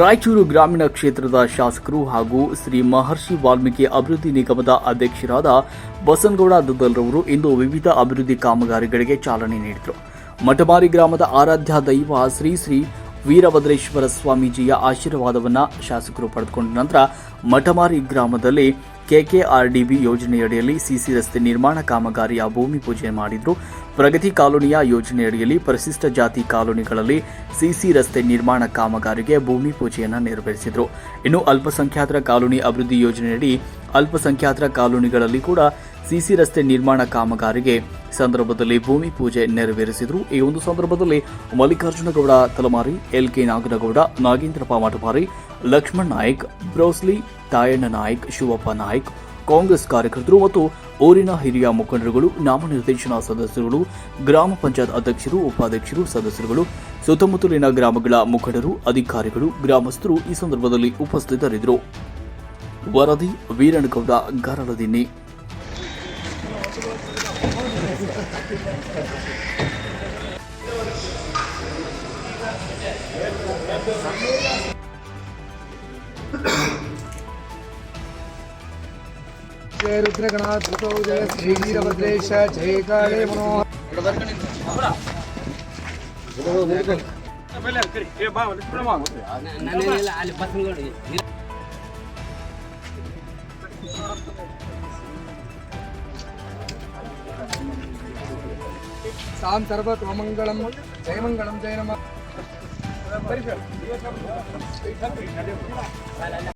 ರಾಯಚೂರು ಗ್ರಾಮೀಣ ಕ್ಷೇತ್ರದ ಶಾಸಕರು ಹಾಗೂ ಶ್ರೀ ಮಹರ್ಷಿ ವಾಲ್ಮೀಕಿ ಅಭಿವೃದ್ಧಿ ನಿಗಮದ ಅಧ್ಯಕ್ಷರಾದ ಬಸನಗೌಡ ದುದ್ದಲ್ರವರು ಇಂದು ವಿವಿಧ ಅಭಿವೃದ್ಧಿ ಕಾಮಗಾರಿಗಳಿಗೆ ಚಾಲನೆ ನೀಡಿದರು. ಮಠಮಾರಿ ಗ್ರಾಮದ ಆರಾಧ್ಯ ದೈವ ಶ್ರೀ ಶ್ರೀ ವೀರಭದ್ರೇಶ್ವರ ಸ್ವಾಮೀಜಿಯ ಆಶೀರ್ವಾದವನ್ನು ಶಾಸಕರು ಪಡೆದುಕೊಂಡ ನಂತರ ಮಠಮಾರಿ ಗ್ರಾಮದಲ್ಲಿ ಕೆಕೆಆರ್ಡಿಬಿ ಯೋಜನೆಯಡಿಯಲ್ಲಿ ಸಿಸಿ ರಸ್ತೆ ನಿರ್ಮಾಣ ಕಾಮಗಾರಿಯ ಭೂಮಿ ಪೂಜೆ ಮಾಡಿದ್ರು. ಪ್ರಗತಿ ಕಾಲೋನಿಯ ಯೋಜನೆಯಡಿಯಲ್ಲಿ ಪರಿಶಿಷ್ಟ ಜಾತಿ ಕಾಲೋನಿಗಳಲ್ಲಿ ಸಿಸಿ ರಸ್ತೆ ನಿರ್ಮಾಣ ಕಾಮಗಾರಿಗೆ ಭೂಮಿ ಪೂಜೆಯನ್ನು ನೆರವೇರಿಸಿದರು. ಇನ್ನು ಅಲ್ಪಸಂಖ್ಯಾತರ ಕಾಲೋನಿ ಅಭಿವೃದ್ಧಿ ಯೋಜನೆಯಡಿ ಅಲ್ಪಸಂಖ್ಯಾತರ ಕಾಲೋನಿಗಳಲ್ಲಿ ಕೂಡ ಸಿಸಿ ರಸ್ತೆ ನಿರ್ಮಾಣ ಕಾಮಗಾರಿಗೆ ಸಂದರ್ಭದಲ್ಲಿ ಭೂಮಿ ಪೂಜೆ ನೆರವೇರಿಸಿದರು. ಈ ಒಂದು ಸಂದರ್ಭದಲ್ಲಿ Mallikarjunagouda Talamari L K Naganagouda, Nagendrappa Mathapari Lakshman Naik, Bruce Lee Tayanna Naik, Shivappa Naik, Congress ಕಾರ್ಯಕರ್ತರು ಮತ್ತು ಊರಿನ ಹಿರಿಯ ಮುಖಂಡರುಗಳು, ನಾಮನಿರ್ದೇಶನ ಸದಸ್ಯರುಗಳು, ಗ್ರಾಮ ಪಂಚಾಯತ್ ಅಧ್ಯಕ್ಷರು, ಉಪಾಧ್ಯಕ್ಷರು, ಸದಸ್ಯರುಗಳು, ಸುತ್ತಮುತ್ತಲಿನ ಗ್ರಾಮಗಳ ಮುಖಂಡರು, ಅಧಿಕಾರಿಗಳು, ಗ್ರಾಮಸ್ಥರು ಈ ಸಂದರ್ಭದಲ್ಲಿ ಉಪಸ್ಥಿತರಿದ್ದರು. ವರದಿ ವೀರಣಗೌಡ, ಗರಳದಿನ್ನಿ. जय रुद्रगणाथ भूतो जय श्री वीरभद्रेश जय काले मनोहर। சாம் சர்வ தோமங்கலம் ஜெயமங்கலம் ஜெயநமா